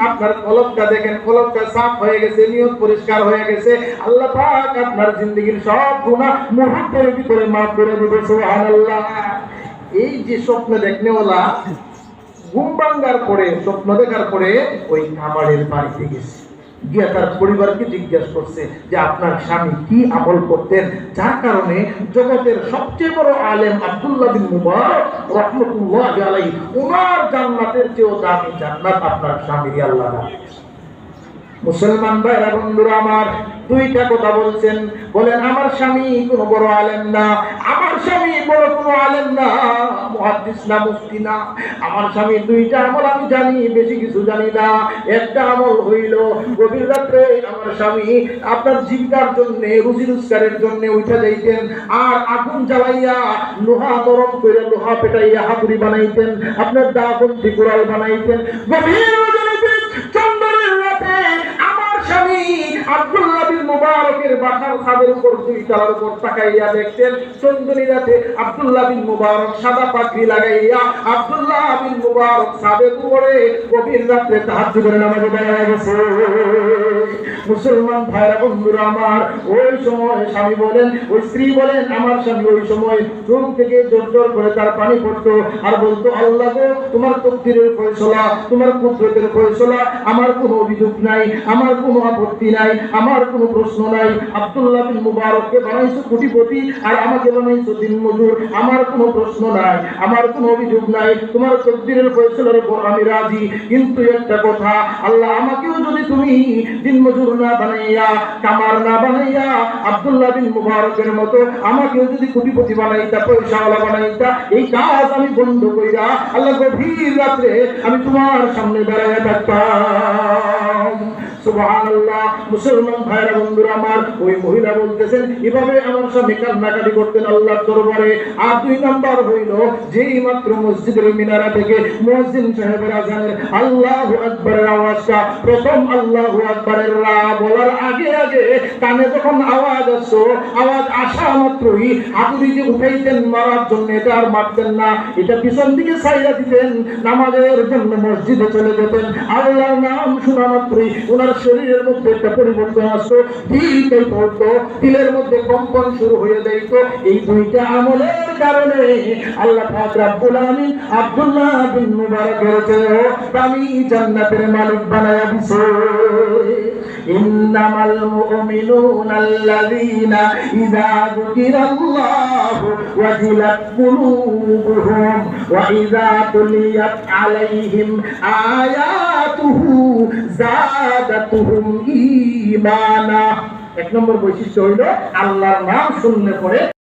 আপনার কলমটা দেখেন, কলমটা সাফ হয়ে গেছে, নিয়ত পরিষ্কার হয়ে গেছে। আল্লাহ পাক আপনার জিন্দগির সব গুনাহ মুহূর্তের ভিতরে মাফ করে দিবে, সুবহানাল্লাহ। এই যে স্বপ্ন দেখনেওয়ালা ঘুম ভাঙ্গার পরে, স্বপ্ন দেখার পরে ওই খামারের বাড়িতে গেছে। গিয়া তার পরিবারকে জিজ্ঞেস করছে যে আপনার স্বামী কি আমল করতেন? যার কারণে জগতের সবচেয়ে বড় আলেম আব্দুল্লাহ বিন মুবারক রহমতুল্লাহ ওনার জান্নাতের চেয়েও দামি জান্নাত আপনার স্বামী আল্লাহ মুসলমান ভাইরা, বন্ধুরা আমার দুইটা কথা বলছেন। বলেন, আমার স্বামী কোনো বড় আলেম না, আমার স্বামী বড় কোনো আলেম না, মুহাদ্দিস না, মুফতি না। আমার স্বামী দুইটা আমল আমি জানি, বেশি কিছু জানি না। একটা আমল হইল, গভীর রাত্রে আমার স্বামী আপনার জীবিকার জন্য, রুজি রোজগারের জন্য উঠে যাইতেন আর আগুন জ্বালাইয়া লোহা গরম করে লোহা পেটাইয়া হাতুড়ি বানাইতেন, আপনার দা বন্দি কুড়াল বানাইতেন। গভীর বাসার ছাদের উপর দুই তালার উপর তাকাইয়া দেখতেন। চন্দনী রাতে আব্দুল্লাহ বিন মুবারক সাদা পাখি লাগাইয়া আব্দুল্লাহ বিন মুবারক ছাদের উপরে গভীর রাত্রে তাহাজ্জুদের নামাজে দাঁড়ায় গেছে। মুসলমান ভাইরা, বন্ধুরা আমার, ওই সময় স্বামী বলেন, ওই স্ত্রী বলেন, আমার স্বামী ওই সময় রুম থেকে জোর জোর করে তার পানি পড়তো আর বলতো, আল্লাহ গো, তোমার তকদিরের ফয়সলা, তোমার কুদরতের ফয়সলা, আমার কোনো অভিযোগ নাই, আমার কোনো আপত্তি নাই, আমার কোনো প্রশ্ন নাই। আব্দুল্লাহ বিন মুবারককে বানাইছো কোটিপতি আর আমাকে বানাইছো দিন মজুর আমার কোনো প্রশ্ন নাই, আমার কোনো অভিযোগ নাই, তোমার তকদিরের ফয়সলার উপর আমি রাজি। কিন্তু একটা কথা, আল্লাহ আমাকেও যদি তুমি দিন মজুর না বানাইয়া কামার না বানাইয়া, আব্দুল্লাহ বিন মুবারকের মতো আমাকেও যদি কোটিপতি বানাইতা, পয়সাওয়ালা বানাইতা, এই কাজ আমি বন্ধ কইরা আল্লাহ গভীর রাত্রে আমি তোমার সামনে দাঁড়ায় থাকতাম। মুসলমান ভাইরা, বন্ধুরা আমার, ওই মহিলা বলতেছেন, এভাবে আমার স্বামী কান্নাকাটি করতেন আল্লাহর দরবারে। আর দুই নাম্বার হইল, যেই মাত্র মসজিদের মিনারা থেকে সাহেবের আজানের আল্লাহু আওয়াজটা, প্রথম আল্লাহু রা বলার আগে আগে কানে যখন আওয়াজ আসতো, আওয়াজ আসা মাত্রই হাতুড়ি যে উঠাইতেন মারার জন্য, এটা আর মারতেন না, এটা পিছন দিকে সাইরা দিতেন, নামাজের জন্য মসজিদে চলে যেতেন। আল্লাহর নাম শোনা মাত্রই ওনার আপনার শরীরের মধ্যে একটা পরিবর্তন আসতো দিলটাই পড়তো দিলের মধ্যে কম্পন শুরু হয়ে যাইত। এই দুইটা আমলের কারণে আল্লাহ আব্দুল্লাহ বিন আমি জান্নাতের মালিক দিছে। وإذا تليت عليهم آياته زادتهم إيمانا এক নম্বর বৈশিষ্ট্য হইল আল্লাহর নাম শুনলে পরে